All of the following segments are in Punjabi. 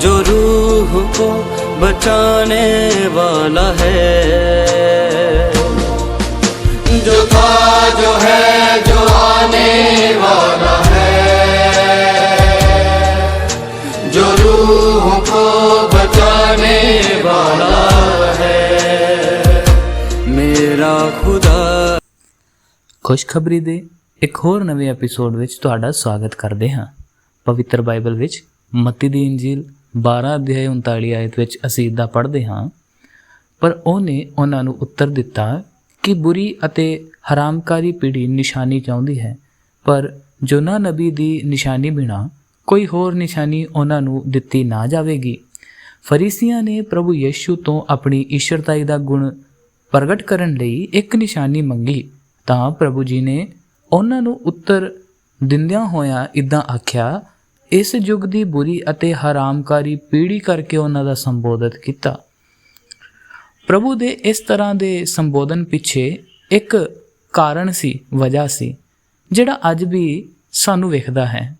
जो रूह को बचाने वाला है जो था जो है जो आने वाला है जो रूह को बचाने वाला है मेरा खुदा ਖੁਸ਼ਖਬਰੀ ਦੇ ਇੱਕ ਹੋਰ ਨਵੇਂ ਐਪੀਸੋਡ ਵਿੱਚ ਤੁਹਾਡਾ ਸਵਾਗਤ ਕਰਦੇ ਹਾਂ ਪਵਿੱਤਰ ਬਾਈਬਲ ਵਿੱਚ ਮੱਤੀ ਦੀ ਇੰਜੀਲ 12 ਅਧਿਆਇ 39 ਆਇਤ ਵਿੱਚ ਅਸੀਂ ਇਦਾਂ ਪੜ੍ਹਦੇ ਹਾਂ, ਪਰ ਉਹਨੇ ਉਹਨਾਂ ਨੂੰ ਉੱਤਰ ਦਿੱਤਾ ਕਿ ਬੁਰੀ ਅਤੇ ਹਰਾਮਕਾਰੀ ਪੀੜ੍ਹੀ ਨਿਸ਼ਾਨੀ ਚਾਹੁੰਦੀ ਹੈ, ਪਰ ਜੋਨਾ ਨਬੀ ਦੀ ਨਿਸ਼ਾਨੀ ਬਿਨਾ ਕੋਈ ਹੋਰ ਨਿਸ਼ਾਨੀ ਉਹਨਾਂ ਨੂੰ ਦਿੱਤੀ ਨਾ ਜਾਵੇਗੀ। ਫਰੀਸੀਆਂ ਨੇ ਪ੍ਰਭੂ ਯਿਸੂ ਤੋਂ ਆਪਣੀ ਈਸ਼ਰਤਾਈ ਦਾ ਗੁਣ ਪ੍ਰਗਟ ਕਰਨ ਲਈ ਇੱਕ ਨਿਸ਼ਾਨੀ ਮੰਗੀ, ਤਾਂ ਪ੍ਰਭੂ ਜੀ ਨੇ ਉਹਨਾਂ ਨੂੰ ਉੱਤਰ ਦਿੰਦਿਆਂ ਹੋਇਆਂ ਇਦਾਂ ਆਖਿਆ ਇਸ ਯੁੱਗ ਦੀ ਬੁਰੀ ਅਤੇ ਹਰਾਮਕਾਰੀ ਪੀੜ੍ਹੀ ਕਰਕੇ ਉਹਨਾਂ ਦਾ ਸੰਬੋਧਿਤ ਕੀਤਾ। ਪ੍ਰਭੂ ਦੇ ਇਸ ਤਰ੍ਹਾਂ ਦੇ ਸੰਬੋਧਨ ਪਿੱਛੇ ਇੱਕ ਕਾਰਨ ਸੀ, ਵਜ੍ਹਾ ਸੀ, ਜਿਹੜਾ ਅੱਜ ਵੀ ਸਾਨੂੰ ਵੇਖਦਾ ਹੈ।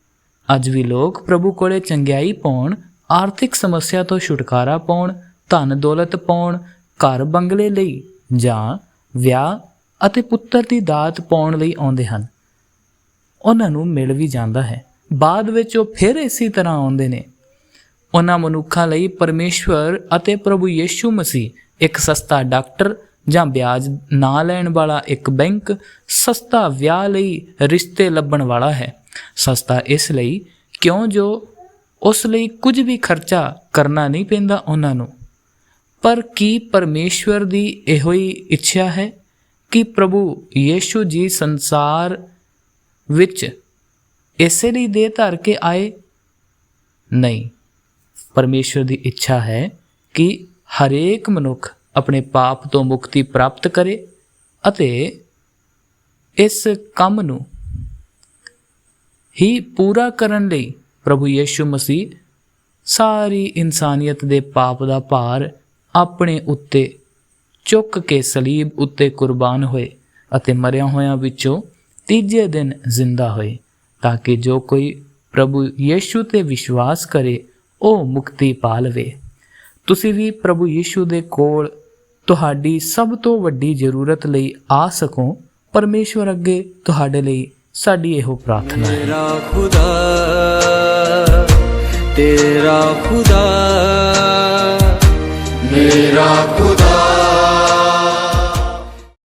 ਅੱਜ ਵੀ ਲੋਕ ਪ੍ਰਭੂ ਕੋਲੇ ਚੰਗਿਆਈ ਪਾਉਣ, ਆਰਥਿਕ ਸਮੱਸਿਆ ਤੋਂ ਛੁਟਕਾਰਾ ਪਾਉਣ, ਧਨ ਦੌਲਤ ਪਾਉਣ, ਘਰ ਬੰਗਲੇ ਲਈ ਜਾਂ ਵਿਆਹ ਅਤੇ ਪੁੱਤਰ ਦੀ ਦਾਤ ਪਾਉਣ ਲਈ ਆਉਂਦੇ ਹਨ। ਉਹਨਾਂ ਨੂੰ ਮਿਲ ਵੀ ਜਾਂਦਾ ਹੈ। ਬਾਅਦ ਵਿੱਚ ਉਹ ਫਿਰ ਇਸੇ ਤਰ੍ਹਾਂ ਆਉਂਦੇ ਨੇ। ਉਹਨਾਂ ਮਨੁੱਖਾਂ ਲਈ ਪਰਮੇਸ਼ਵਰ ਅਤੇ ਪ੍ਰਭੂ ਯੀਸ਼ੂ ਮਸੀਹ ਇੱਕ ਸਸਤਾ ਡਾਕਟਰ ਜਾਂ ਵਿਆਜ ਨਾ ਲੈਣ ਵਾਲਾ ਇੱਕ ਬੈਂਕ ਸਸਤਾ ਵਿਆਹ ਲਈ ਰਿਸ਼ਤੇ ਲੱਭਣ ਵਾਲਾ ਹੈ। ਸਸਤਾ ਇਸ ਲਈ ਕਿਉਂ ਜੋ ਉਸ ਲਈ ਕੁਝ ਵੀ ਖਰਚਾ ਕਰਨਾ ਨਹੀਂ ਪੈਂਦਾ ਉਹਨਾਂ ਨੂੰ। ਪਰ ਕੀ ਪਰਮੇਸ਼ਵਰ ਦੀ ਇਹੋ ਹੀ ਇੱਛਾ ਹੈ ਕਿ ਪ੍ਰਭੂ ਯੀਸ਼ੂ ਜੀ ਸੰਸਾਰ ਵਿੱਚ ਇਸੇ ਲਈ ਦੇ ਧਰ ਕੇ ਆਏ? ਨਹੀਂ। ਪਰਮੇਸ਼ਵਰ ਦੀ ਇੱਛਾ ਹੈ ਕਿ ਹਰੇਕ ਮਨੁੱਖ ਆਪਣੇ ਪਾਪ ਤੋਂ ਮੁਕਤੀ ਪ੍ਰਾਪਤ ਕਰੇ ਅਤੇ ਇਸ ਕੰਮ ਨੂੰ ਹੀ ਪੂਰਾ ਕਰਨ ਲਈ ਪ੍ਰਭੂ ਯੀਸ਼ੂ ਮਸੀਹ ਸਾਰੀ ਇਨਸਾਨੀਅਤ ਦੇ ਪਾਪ ਦਾ ਭਾਰ ਆਪਣੇ ਉੱਤੇ ਚੁੱਕ ਕੇ ਸਲੀਬ ਉੱਤੇ ਕੁਰਬਾਨ ਹੋਏ ਅਤੇ ਮਰਿਆ ਹੋਇਆਂ ਵਿੱਚੋਂ ਤੀਜੇ ਦਿਨ ਜ਼ਿੰਦਾ ਹੋਏ। ਤਾਂ ਕਿ ਜੋ ਕੋਈ ਪ੍ਰਭੂ ਯੀਸ਼ੂ ਤੇ ਵਿਸ਼ਵਾਸ ਕਰੇ ਉਹ ਮੁਕਤੀ ਪਾ ਲਵੇ ਤੁਸੀਂ ਵੀ ਪ੍ਰਭੂ ਯੀਸ਼ੂ ਦੇ ਕੋਲ ਤੁਹਾਡੀ ਸਭ ਤੋਂ ਵੱਡੀ ਜ਼ਰੂਰਤ ਲਈ ਆ ਸਕੋ ਪਰਮੇਸ਼ਵਰ ਅੱਗੇ ਤੁਹਾਡੇ ਲਈ ਸਾਡੀ ਇਹੋ ਪ੍ਰਾਰਥਨਾ ਹੈ ਤੇਰਾ ਖੁਦਾ ਤੇਰਾ ਖੁਦਾ ਮੇਰਾ